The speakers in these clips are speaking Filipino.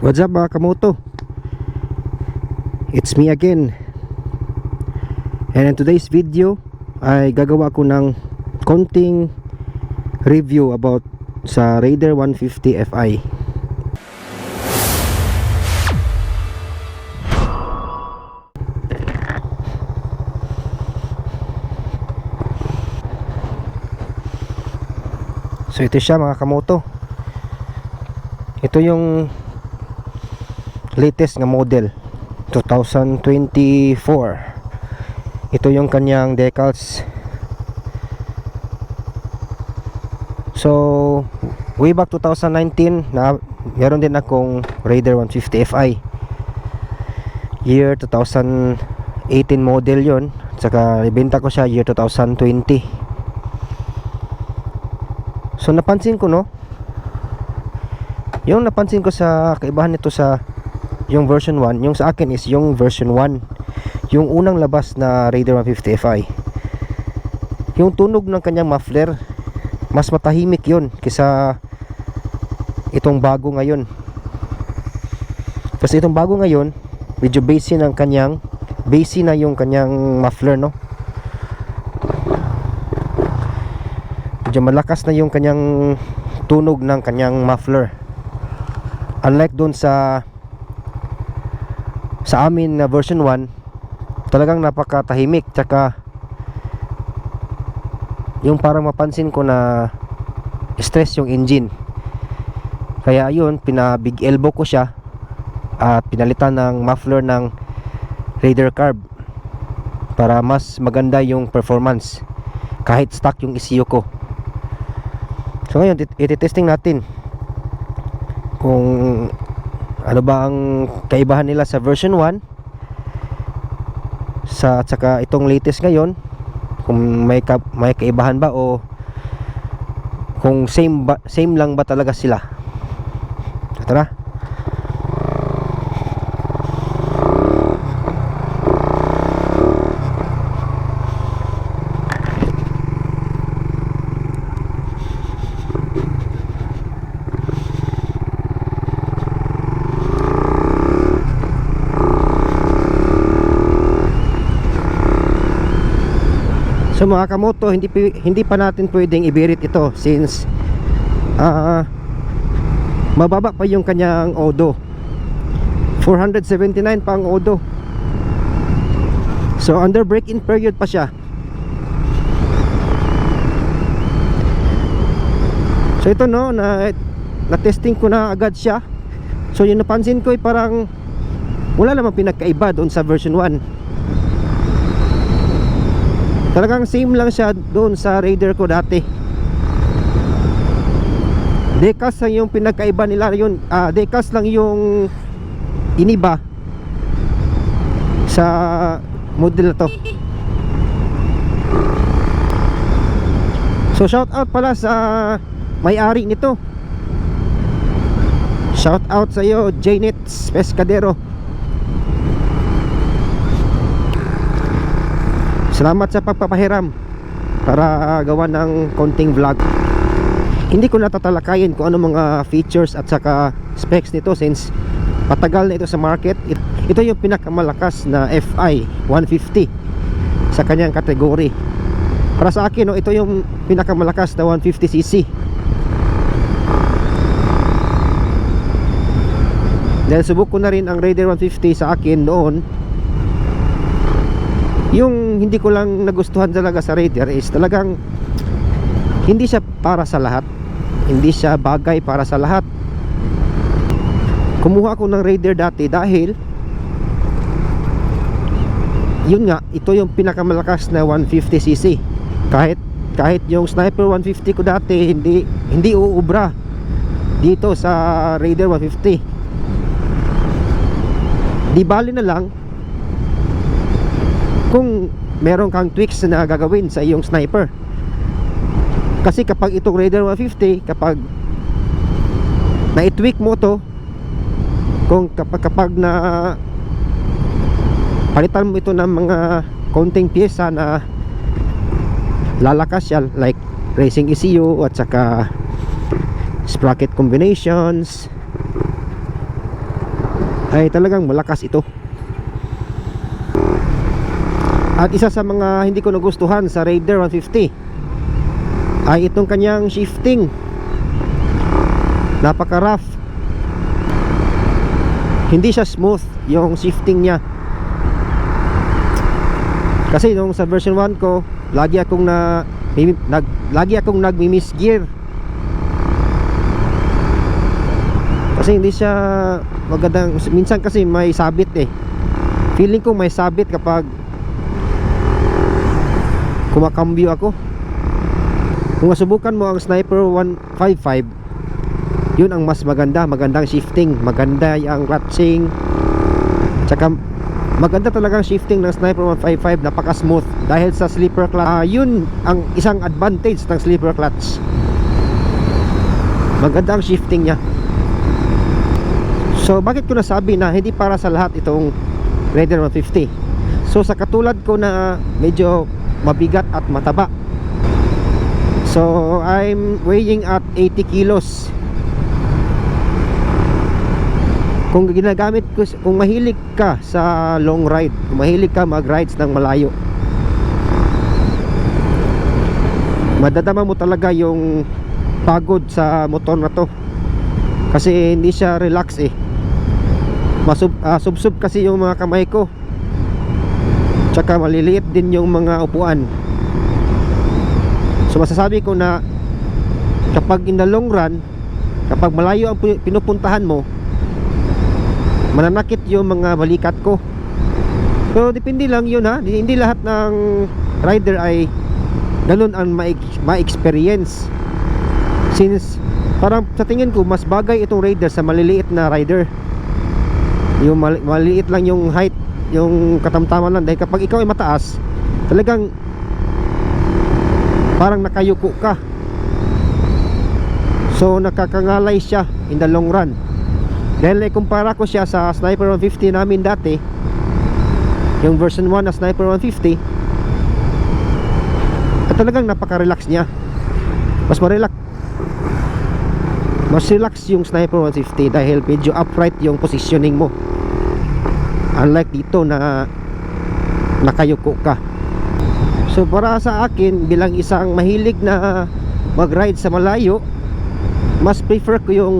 What's up mga kamoto? It's me again. And in today's video ay gagawa ko ng konting review about sa Raider 150 Fi So ito siya mga kamoto. Ito yung latest nga model 2024 ito yung kanyang decals. So way back 2019 na meron din akong Raider 150 Fi year 2018 model yon saka ibenta ko siya year 2020 so napansin ko no? Yung napansin ko sa kaibahan nito sa yung version 1 yung sa akin is yung version 1 yung unang labas na Raider 150 Fi yung tunog ng kanyang muffler mas matahimik yun kisa itong bago ngayon. Kasi itong bago ngayon medyo bassy ng kanyang bassy na yung kanyang muffler no? Medyo malakas na yung kanyang tunog ng kanyang muffler. Unlike doon sa sa amin na version 1 talagang napakatahimik. Tsaka yung parang mapansin ko na stress yung engine. Kaya yun pina big elbow ko siya at pinalitan ng muffler ng Raider Carb para mas maganda yung performance kahit stock yung ECU ko. So ngayon tit- ititesting natin kung ano ba ang kaibahan nila sa version 1 sa tsaka itong latest ngayon kung may ka, may kaibahan ba o kung same ba, same lang ba talaga sila? So, tara So mga kamoto, hindi hindi pa natin pwedeng ibirit ito since ah mababa pa yung kanyang odo. 479 pa ang odo. So under break-in period pa siya. So ito no na na testing ko na agad siya. So yung napansin ko ay parang wala namang pinagkaiba doon sa version 1 Talagang same lang siya doon sa Raider ko dati. Decals lang yung pinagkaiba nila yun. Ah, decals lang yung iniba sa model na to. So shout out pala sa may-ari nito. Shout out sa iyo, Janet Pescadero. Salamat sa pagpapahiram para ah, gawa ng konting vlog. Hindi ko natatalakayin kung ano mga features at saka specs nito since patagal na ito sa market. It- Ito yung pinakamalakas na FI 150 sa kanyang kategory. Para sa akin, no, ito yung pinakamalakas na 150cc. Dahil subok ko na rin ang Raider 150 sa akin noon yung hindi ko lang nagustuhan talaga sa Raider is talagang hindi siya para sa lahat. Hindi siya bagay para sa lahat. Kumuha ako ng Raider dati dahil yun nga ito yung pinakamalakas na 150cc kahit kahit yung Sniper 150 ko dati hindi hindi uubra dito sa Raider 150 di bali na lang kung meron kang tweaks na gagawin sa iyong sniper. Kasi kapag itong Raider 150 kapag na-tweak mo to kung kapag, kapag na palitan mo ito ng mga konting pyesa na lalakas siya like racing ECU at saka sprocket combinations ay talagang malakas ito at isa sa mga hindi ko nagustuhan sa Raider 150 ay itong kanyang shifting. Napaka rough hindi siya smooth yung shifting niya. Kasi nung sa version 1 ko lagi akong na nag, lagi akong nagmi-miss gear. Kasi hindi siya magandang minsan kasi may sabit eh. Feeling ko may sabit kapag kumakambyo ako. Kung masubukan mo ang Sniper 155 yun ang mas maganda. Magandang shifting. Maganda ang clutching tsaka maganda talagang shifting ng Sniper 155 napaka smooth dahil sa sleeper clutch. Ah, yun ang isang advantage ng sleeper clutch. Maganda ang shifting niya. So bakit ko nasabi na hindi para sa lahat itong Raider 150 so sa katulad ko na medyo mabigat at mataba. So I'm weighing at 80 kilos. Kung ginagamit ko kung mahilig ka sa long ride kung mahilig ka mag rides ng malayo madadama mo talaga yung pagod sa motor na to. Kasi hindi siya relax eh. Masub, ah, subsub kasi yung mga kamay ko tsaka maliliit din yung mga upuan. So masasabi ko na kapag in the long run kapag malayo ang pu- pinupuntahan mo mananakit yung mga balikat ko. Pero depende lang yun ha? Di- hindi lahat ng rider ay ganun ang ma- ma-experience. Since parang sa tingin ko mas bagay itong rider sa maliliit na rider. Yung mali- maliit lang yung height yung katamtaman lang dahil kapag ikaw ay mataas talagang parang nakayuko ka. So nakakangalay siya in the long run. Dahil ikumpara ko siya sa Sniper 150 namin dati yung version 1 na Sniper 150 at talagang napaka-relax niya. Mas ma-relax mas relax yung Sniper 150 dahil medyo upright yung positioning mo unlike dito na nakayuko ka. So para sa akin bilang isang mahilig na mag-ride sa malayo mas prefer ko yung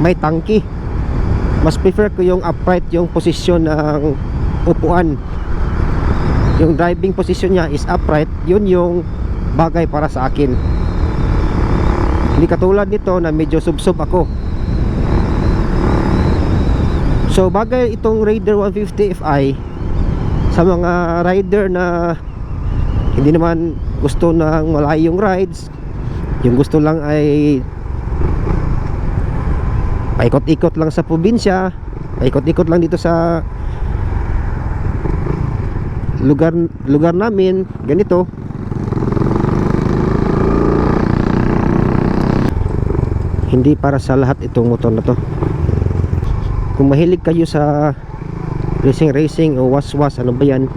may tangki. Mas prefer ko yung upright yung posisyon ng upuan. Yung driving position niya is upright. Yun yung bagay para sa akin. Hindi katulad nito na medyo subsub ako so bagay itong Raider 150 Fi sa mga rider na hindi naman gusto ng malayong rides. Yung gusto lang ay paikot-ikot lang sa probinsya paikot-ikot lang dito sa lugar lugar namin ganito. Hindi para sa lahat itong motor na to kung mahilig kayo sa racing racing o was was ano ba yan?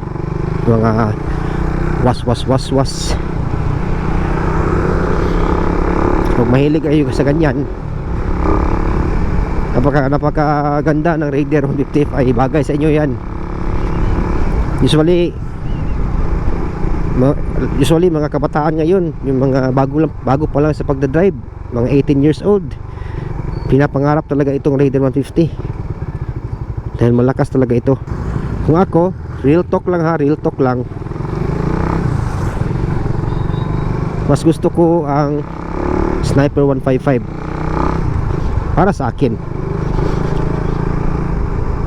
Mga was was was was. Kung mahilig kayo sa ganyan napaka napakaganda ng Raider 150 ay bagay sa inyo yan. Usually usually mga kabataan ngayon yung mga bago lang bago pa lang sa pagdadrive mga 18 years old pinapangarap talaga itong Raider 150 dahil malakas talaga ito. Kung ako real talk lang ha real talk lang. Mas gusto ko ang Sniper 155 para sa akin.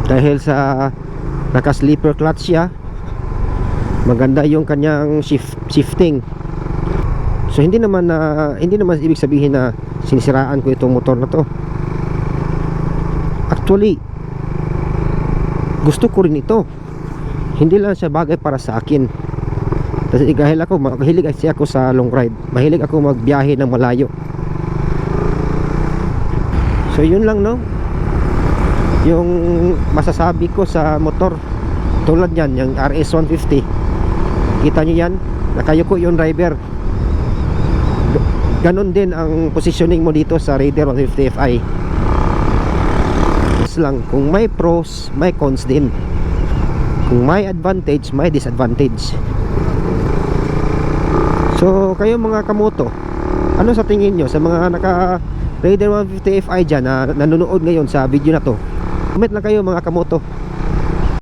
Dahil sa naka sleeper clutch siya maganda yung kanyang shift, shifting. So hindi naman na hindi naman ibig sabihin na sinisiraan ko itong motor na to. Actually gusto ko rin ito. Hindi lang siya bagay para sa akin. Kasi dahil ako mahilig kasi ako sa long ride. Mahilig ako magbiyahe ng malayo. So yun lang no? Yung masasabi ko sa motor. Tulad yan yung RS 150 kita nyo yan? Nakayuko yung driver. Ganon din ang positioning mo dito sa Raider 150 Fi parehas lang. Kung may pros, may cons din. Kung may advantage, may disadvantage. So, kayo mga kamoto, ano sa tingin nyo sa mga naka Raider 150 Fi dyan na nanonood ngayon sa video na to? Comment lang kayo mga kamoto.